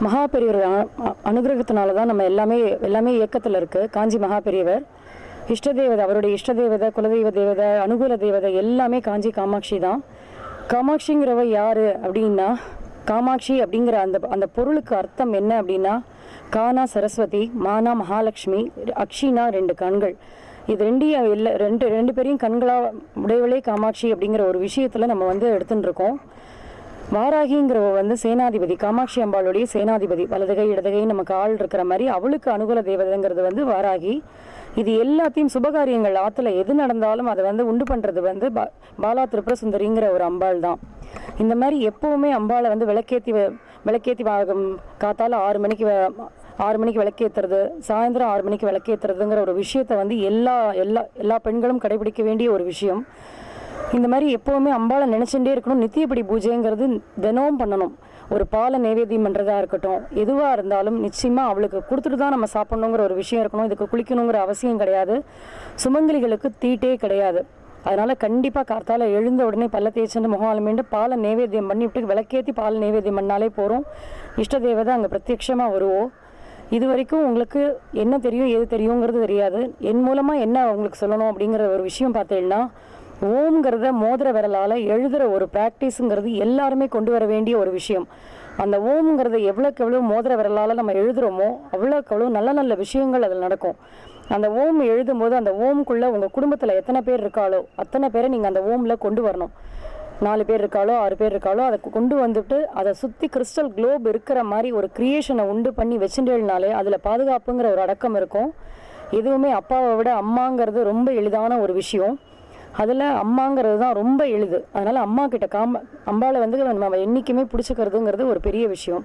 மகா பெரியவர் அ- அனுகிரகத்தினால தான் நம்ம எல்லாமே எல்லாமே இயக்கத்தில் இருக்குது காஞ்சி மகா பெரியவர் இஷ்ட தேவதை அவருடைய இஷ்ட தேவதை குலதெய்வ தேவதை அனுகூல தேவதை எல்லாமே காஞ்சி காமாட்சி தான். காமாட்சிங்கிறவ யார் அப்படின்னா காமாட்சி அப்படிங்கிற அந்த அந்த பொருளுக்கு அர்த்தம் என்ன அப்படின்னா கானா சரஸ்வதி மானா மகாலட்சுமி அக்ஷினா ரெண்டு கண்கள். இது ரெண்டையும் இல்லை ரெண்டு ரெண்டு பேரையும் கண்களாக உடையவளே காமாட்சி அப்படிங்கிற ஒரு விஷயத்தில் நம்ம வந்து எடுத்துட்டுருக்கோம் இருக்கோம். வாராகிங்கிறவ வந்து சேனாதிபதி காமாட்சி அம்பாளுடைய சேனாதிபதி வலதுகை இடதுகை நமக்கு ஆள் இருக்கிற மாதிரி அவளுக்கு அனுகூல தேவதைங்கிறது வந்து வாராகி. இது எல்லாத்தையும் சுபகாரியங்கள் ஆற்றுல எது நடந்தாலும் அதை வந்து உண்டு பண்ணுறது வந்து பா- பாலா திரிபுர சுந்தரிங்கிற ஒரு அம்பாள் தான். இந்த மாதிரி எப்போவுமே அம்பாளை வந்து விளக்கேற்றி வ- விளக்கேற்றி காத்தால ஆறு மணிக்கு ஆறு மணிக்கு விளக்கேற்றுறது சாயந்தரம் ஆறு மணிக்கு விளக்கேற்றுறதுங்கிற ஒரு விஷயத்தை வந்து எல்லா எல்லா எல்லா பெண்களும் கடைபிடிக்க வேண்டிய ஒரு விஷயம். இந்த மாதிரி எப்போவுமே அம்பாளை நினச்சிட்டே இருக்கணும். நித்தியப்படி பூஜைங்கிறது தினமும் பண்ணணும். ஒரு பாலை நைவேத்தியம் பண்ணுறதா இருக்கட்டும் எதுவாக இருந்தாலும் நிச்சயமாக அவளுக்கு கொடுத்துட்டு தான் நம்ம சாப்பிட்ணுங்கிற ஒரு விஷயம் இருக்கணும். இதுக்கு குளிக்கணுங்கிற அவசியம் கிடையாது. சுமங்கலிகளுக்கு தீட்டே கிடையாது. அதனால் கண்டிப்பாக கார்த்தால எழுந்த உடனே பல்ல தேய்ச்சிட்டு முகம் அலமிண்டு பாலை நைவேத்தியம் பண்ணி விட்டு விளக்கேற்றி பால் நைவேத்தியம் பண்ணாலே போகிறோம் இஷ்ட தேவதை அங்கே பிரத்யட்சமாக வருவோம் இது வரைக்கும் உங்களுக்கு என்ன தெரியும் எது தெரியுங்கிறது தெரியாது. என் மூலமாக என்ன உங்களுக்கு சொல்லணும் அப்படிங்கிற ஒரு விஷயம் பார்த்தீங்கன்னா ஓம்ங்கிறத மோதிர விரலால் எழுதுகிற ஒரு ப்ராக்டிஸுங்கிறது எல்லாருமே கொண்டு வர வேண்டிய ஒரு விஷயம். அந்த ஓம்ங்கிறத எவ்வளோக்கு எவ்வளோ மோதிர விரலால் நம்ம எழுதுகிறோமோ அவ்வளோக்கு அவ்வளோ நல்ல நல்ல விஷயங்கள் அதில் நடக்கும். அந்த ஓம் எழுதும்போது அந்த ஓம்குள்ளே உங்கள் குடும்பத்தில் எத்தனை பேர் இருக்காளோ அத்தனை பேரை நீங்கள் அந்த ஓமில் கொண்டு வரணும். நாலு பேர் இருக்காளோ ஆறு பேர் இருக்காளோ அதை கொண்டு வந்துட்டு அதை சுற்றி கிறிஸ்டல் குளோப் இருக்கிற மாதிரி ஒரு க்ரியேஷனை உண்டு பண்ணி வச்சுட்டேனாலே அதில் பாதுகாப்புங்கிற ஒரு அடக்கம் இருக்கும். எதுவுமே அப்பாவை விட அம்மாங்கிறது ரொம்ப எளிதான ஒரு விஷயம். அதில் அம்மாங்கிறது தான் ரொம்ப எளிது. அதனால் அம்மா கிட்ட காம அம்பாவை வந்து நம்ம என்றைக்குமே பிடிச்சிக்கிறதுங்கிறது ஒரு பெரிய விஷயம்.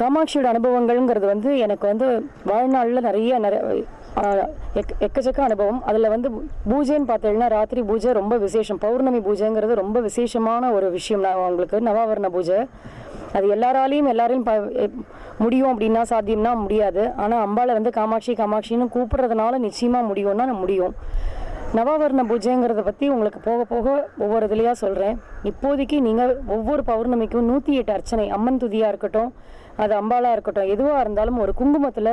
காமாட்சியோட அனுபவங்கள்ங்கிறது வந்து எனக்கு வந்து வாழ்நாளில் நிறைய நிறைய எக் எக்க எக்கச்சக்க அனுபவம். அதில் வந்து பூஜைன்னு பார்த்தீங்கன்னா ராத்திரி பூஜை ரொம்ப விசேஷம். பௌர்ணமி பூஜைங்கிறது ரொம்ப விசேஷமான ஒரு விஷயம். நான் உங்களுக்கு நவாவரண பூஜை. அது எல்லாராலையும் எல்லாரையும் ப முடியும் அப்படின்னா சாத்தியம்னா முடியாது. ஆனால் அம்பாளை வந்து காமாட்சி காமாட்சின்னு கூப்பிட்றதுனால நிச்சயமாக முடியும்னா முடியும். நவவர்ண பூஜைங்கிறத பற்றி உங்களுக்கு போக போக ஒவ்வொரு இதுலையாக சொல்கிறேன் இப்போதைக்கு நீங்கள் ஒவ்வொரு பௌர்ணமிக்கும் நூற்றி எட்டு அர்ச்சனை அம்மன் துதியாக இருக்கட்டும் அது அம்பாளாக இருக்கட்டும் எதுவாக இருந்தாலும் ஒரு குங்குமத்தில்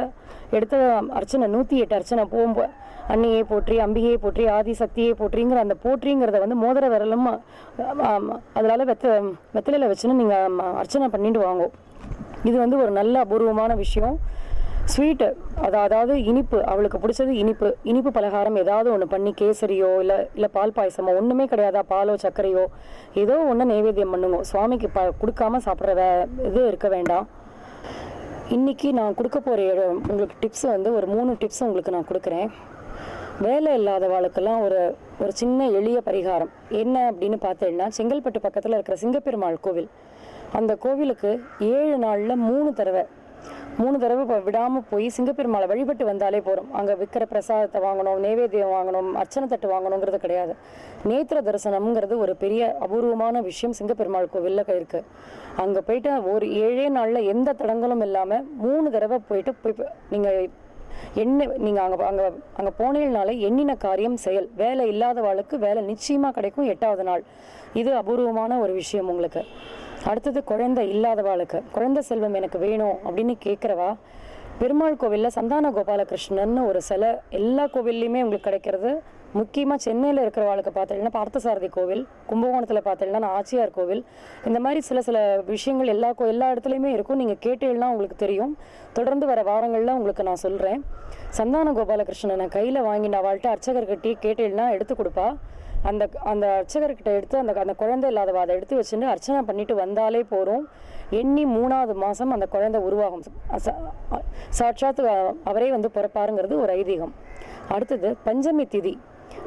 எடுத்த அர்ச்சனை நூற்றி எட்டு அர்ச்சனை போகும்போது அன்னையே போற்றி அம்பிகையை போற்றி ஆதி சக்தியை போற்றிங்கிற அந்த போற்றிங்கிறத வந்து மோதிர விரலும் அதனால் வெத்த வெத்தலையில் வச்சுன்னு நீங்கள் அர்ச்சனை பண்ணிட்டு வாங்கும் இது வந்து ஒரு நல்ல அபூர்வமான விஷயம். ஸ்வீட்டு அது அதாவது இனிப்பு அவளுக்கு பிடிச்சது இனிப்பு. இனிப்பு பலகாரம் ஏதாவது ஒன்று பண்ணி கேசரியோ இல்லை இல்லை பால் பாயசமோ ஒன்றுமே கிடையாதா? பாலோ சர்க்கரையோ ஏதோ ஒன்று நைவேத்தியம் பண்ணுங்க. சுவாமிக்கு ப கொடுக்காம சாப்பிட்ற வே இது இருக்க வேண்டாம். இன்னைக்கு நான் கொடுக்க போகிற உங்களுக்கு டிப்ஸ் வந்து ஒரு மூணு டிப்ஸ் உங்களுக்கு நான் கொடுக்குறேன். வேலை இல்லாதவாளுக்கெல்லாம் ஒரு ஒரு சின்ன எளிய பரிகாரம். என்ன அப்படின்னு பார்த்தீங்கன்னா செங்கல்பட்டு பக்கத்தில் இருக்கிற சிங்கப்பெருமாள் கோவில். அந்த கோவிலுக்கு ஏழு நாளில் மூணு தடவை மூணு தடவை இப்போ விடாமல் போய் சிங்கப்பெருமாளை வழிபட்டு வந்தாலே போகிறோம் அங்கே விற்கிற பிரசாதத்தை வாங்கணும் நைவேத்தியம் வாங்கணும் அர்ச்சனை தட்டு வாங்கணுங்கிறது கிடையாது. நேத்திர தரிசனம்ங்கிறது ஒரு பெரிய அபூர்வமான விஷயம் சிங்கப்பெருமாள் கோவிலில் இருக்குது அங்கே போயிட்டு ஒரு ஏழே நாளில் எந்த தடங்களும் இல்லாமல் மூணு தடவை போயிட்டு போய் நீங்கள் என்ன நீங்கள் அங்கே அங்கே அங்கே போனீங்கனாலே எண்ணின காரியம் செயல். வேலை இல்லாதவாளுக்கு வேலை நிச்சயமாக கிடைக்கும் எட்டாவது நாள். இது அபூர்வமான ஒரு விஷயம் உங்களுக்கு. அடுத்தது குழந்தை இல்லாதவாளுக்கு. குழந்தை செல்வம் எனக்கு வேணும் அப்படின்னு கேட்குறவா பெருமாள் கோவிலில் சந்தான கோபாலகிருஷ்ணன் ஒரு சிலை எல்லா கோவில்லையுமே உங்களுக்கு கிடைக்கிறது. முக்கியமாக சென்னையில் இருக்கிறவாளுக்கு பார்த்தீங்கன்னா பார்த்தசாரதி கோவில் கும்பகோணத்தில் பார்த்தீங்கன்னா ஆச்சியார் கோவில். இந்த மாதிரி சில சில விஷயங்கள் எல்லா கோ எல்லா இடத்துலையுமே இருக்கும். நீங்கள் கேட்டீங்கன்னா உங்களுக்கு தெரியும். தொடர்ந்து வர வாரங்களில் உங்களுக்கு நான் சொல்கிறேன் சந்தான கோபாலகிருஷ்ணனை கையில் வாங்கி நான் அவள்கிட்ட அர்ச்சகர்கிட்டே கேட்டீங்கன்னா எடுத்து கொடுப்பா. அந்த அந்த அர்ச்சகர்கிட்ட எடுத்து அந்த அந்த குழந்தை இல்லாதவ அதை எடுத்து வச்சுட்டு அர்ச்சனை பண்ணிட்டு வந்தாலே போகிறோம் எண்ணி மூணாவது மாதம் அந்த குழந்தை உருவாகும். சாட்சாத்து அவரே வந்து பிறப்பாருங்கிறது ஒரு ஐதீகம். அடுத்தது பஞ்சமி திதி.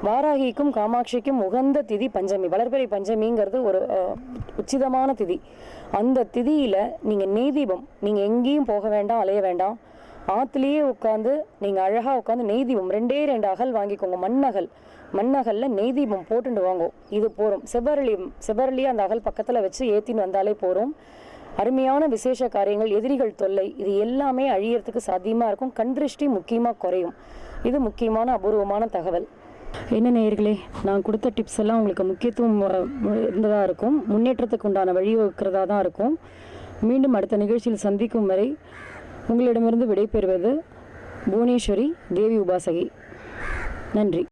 வாராகிக்கும் காமாட்சிக்கும் உகந்த திதி பஞ்சமி. வளர்பிறை பஞ்சமிங்கிறது ஒரு உச்சிதமான திதி. அந்த திதியில் நீங்கள் நெய் தீபம் எங்கேயும் போக வேண்டாம் அலைய வேண்டாம். ஆற்றுலேயே உட்காந்து நீங்கள் அழகாக உட்காந்து நெய் தீபம் ரெண்டே ரெண்டு அகல் வாங்கிக்கோங்க. மண்ணகல். மண்ணகல்ல நெய் தீபம் போட்டுட்டு வாங்கும் இது போகும் செவ்வரளி செவ்வரளியை அந்த அகல் பக்கத்தில் வச்சு ஏற்றின்னு வந்தாலே போறோம் அருமையான விசேஷ காரியங்கள் எதிரிகள் தொல்லை இது எல்லாமே அழியறதுக்கு சாத்தியமாக இருக்கும். கண் திருஷ்டி முக்கியமாக குறையும். இது முக்கியமான அபூர்வமான தகவல். என்ன நேயர்களே நான் கொடுத்த டிப்ஸ் எல்லாம் உங்களுக்கு முக்கியத்துவம் இருந்ததாக இருக்கும். முன்னேற்றத்துக்கு உண்டான வழி வழிவகுக்கிறதா தான் இருக்கும். மீண்டும் அடுத்த நிகழ்ச்சியில் சந்திக்கும் வரை உங்களிடமிருந்து விடைபெறுவது புவனேஸ்வரி தேவி உபாசகி. நன்றி.